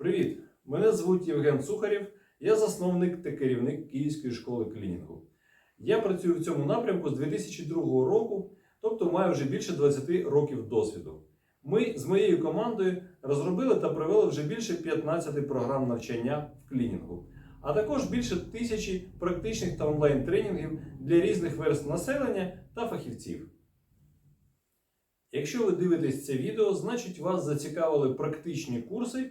Привіт! Мене звуть Євген Сухарєв, я засновник та керівник Київської школи клінінгу. Я працюю в цьому напрямку з 2002 року, тобто маю вже більше 20 років досвіду. Ми з моєю командою розробили та провели вже більше 15 програм навчання в клінінгу, а також більше тисячі практичних та онлайн-тренінгів для різних верств населення та фахівців. Якщо ви дивитесь це відео, значить вас зацікавили практичні курси,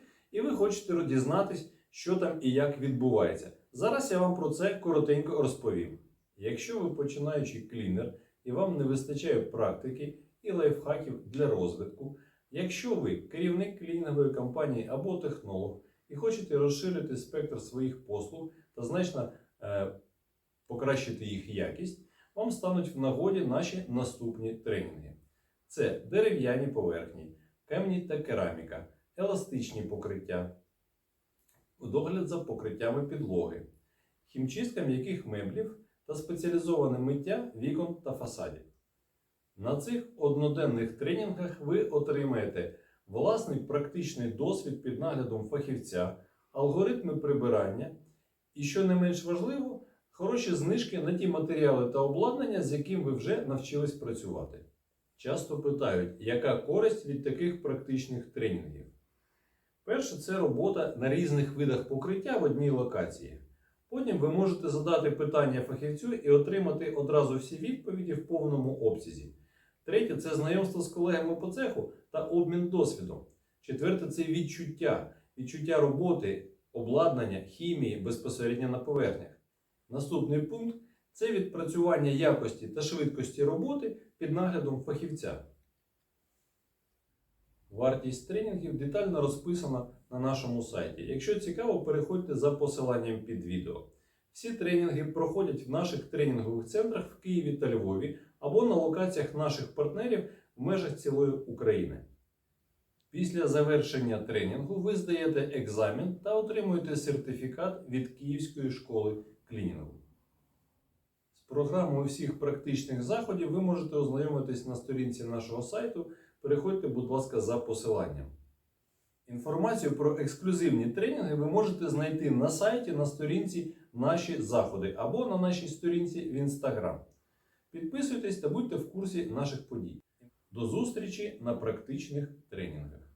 хочете дізнатись, що там і як відбувається. Зараз я вам про це коротенько розповім. Якщо ви починаючий клінер і вам не вистачає практики і лайфхаків для розвитку, якщо ви керівник клінінгової компанії або технолог і хочете розширити спектр своїх послуг та значно е, покращити їх якість, вам стануть в нагоді наші наступні тренінги. Це дерев'яні поверхні, камні та кераміка, еластичні покриття, догляд за покриттями підлоги, хімчистка м'яких меблів та спеціалізоване миття вікон та фасадів. На цих одноденних тренінгах ви отримаєте власний практичний досвід під наглядом фахівця, алгоритми прибирання і, що не менш важливо, хороші знижки на ті матеріали та обладнання, з яким ви вже навчились працювати. Часто питають, яка користь від таких практичних тренінгів. Перше, це робота на різних видах покриття в одній локації. Потім ви можете задати питання фахівцю і отримати одразу всі відповіді в повному обсязі. Третє це знайомство з колегами по цеху та обмін досвідом. Четверте це відчуття, відчуття роботи, обладнання, хімії безпосередньо на поверхнях. Наступний пункт це відпрацювання якості та швидкості роботи під наглядом фахівця. Вартість тренінгів детально розписана на нашому сайті. Якщо цікаво, переходьте за посиланням під відео. Всі тренінги проходять в наших тренінгових центрах в Києві та Львові або на локаціях наших партнерів в межах цілої України. Після завершення тренінгу ви здаєте екзамен та отримуєте сертифікат від Київської школи клінінгу. З програмою всіх практичних заходів ви можете ознайомитись на сторінці нашого сайту. Переходьте, будь ласка, за посиланням. Інформацію про ексклюзивні тренінги ви можете знайти на сайті на сторінці Наші заходи або на нашій сторінці в Інстаграм. Підписуйтесь та будьте в курсі наших подій. До зустрічі на практичних тренінгах.